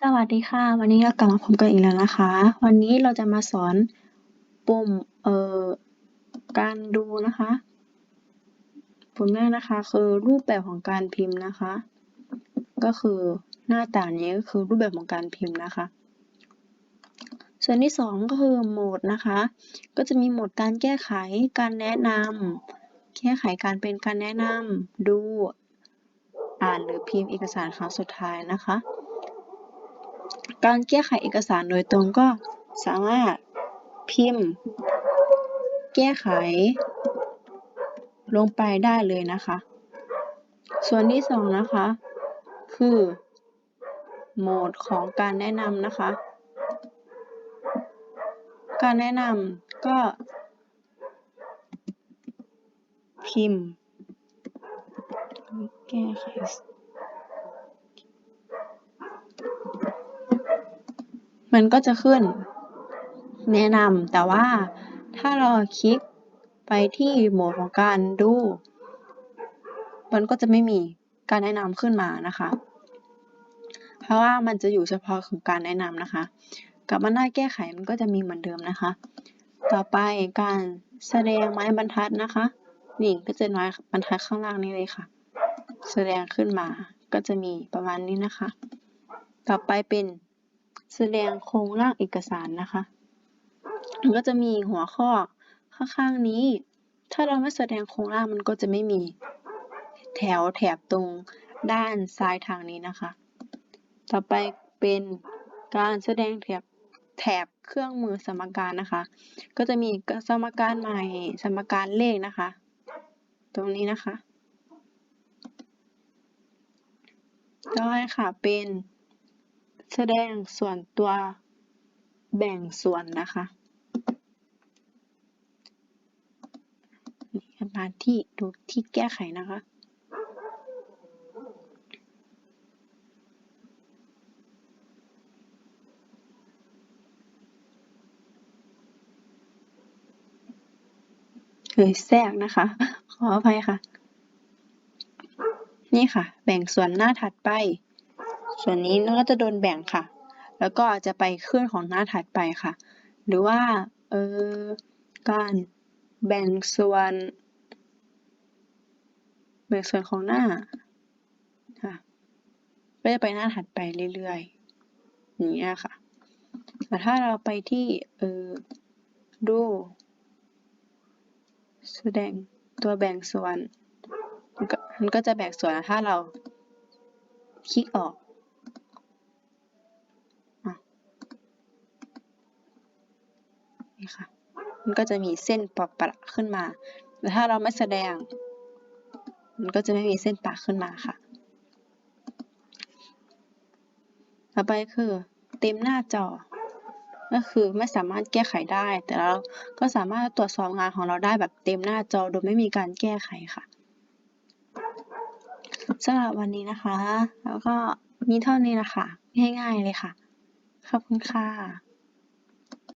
สวัสดีค่ะ วันนี้เรากลับมาพบกันอีกแล้วนะคะ วันนี้เราจะมาสอนปุ่มเอ่อการดูนะคะ ปุ่มแรกนะคะคือรูปแบบของการพิมพ์นะคะ ก็คือหน้าตานี้ก็คือรูปแบบของการพิมพ์นะคะ ส่วนที่สองก็คือโหมดนะคะ ก็จะมีโหมดการแก้ไข การแนะนำแก้ไขการเป็นการแนะนำดู อ่านหรือพิมพ์เอกสารครั้งสุดท้ายนะคะ การแก้ไขเอกสารโดยตรงก็สามารถพิมพ์ แก้ไข ลงไปได้เลยนะคะ ส่วนที่สองนะคะ คือโหมดของการแนะนำนะคะ การแนะนำก็พิมพ์ แก้ไข มันก็จะขึ้นแนะนำ แต่ว่าถ้าเราคลิกไปที่โหมดของการดู มันก็จะไม่มีการแนะนำขึ้นมานะคะ เพราะว่ามันจะอยู่เฉพาะของการแนะนำนะคะ กลับมาหน้าแก้ไขมันก็จะมีเหมือนเดิมนะคะ ต่อไปการแสดงไม้บรรทัดนะคะ นี่ก็จะไม้บรรทัดข้างล่างนี้เลยค่ะ แสดงขึ้นมาก็จะมีประมาณนี้นะคะ ต่อไปเป็น แสดงโครงร่างเอกสารนะคะ มันก็จะมีหัวข้อข้างๆนี้ ถ้าเราไม่แสดงโครงร่างมันก็จะไม่มีแถวแถบตรงด้านซ้ายทางนี้นะคะ ต่อไปเป็นการแสดงแถบแถบเครื่องมือสมการนะคะ ก็จะมีสมการใหม่สมการเลขนะคะ ตรงนี้นะคะ ต่อไปค่ะเป็น แสดงส่วนตัวแบ่งส่วนนะคะนี่มาที่ดูที่แก้ไขนะคะเอยแทรกนะคะ ขออภัยค่ะ นี่ค่ะ แบ่งส่วนหน้าถัดไป ส่วนนี้ก็จะโดนแบ่งค่ะ แล้วก็จะไปขึ้นของหน้าถัดไปค่ะ หรือว่าเออการแบ่งส่วน แบ่งส่วนของหน้าค่ะก็จะไปหน้าถัดไปเรื่อยๆอย่างเงี้ยค่ะแต่ถ้าเราไปที่เออดูแสดงตัวแบ่งส่วนมันก็มันก็จะแบ่งส่วนถ้าเราคลิกออกอะ นี่ค่ะ มันก็จะมีเส้นปะประขึ้นมา แต่ถ้าเราไม่แสดง มันก็จะไม่มีเส้นปะขึ้นมาค่ะ ต่อไปคือเต็มหน้าจอ ก็คือไม่สามารถแก้ไขได้ แต่เราก็สามารถตรวจสอบงานของเราได้แบบเต็มหน้าจอโดยไม่มีการแก้ไขค่ะสำหรับวันนี้นะคะ แล้วก็มีเท่านี้นะคะ ง่ายๆเลยค่ะ ขอบคุณค่ะ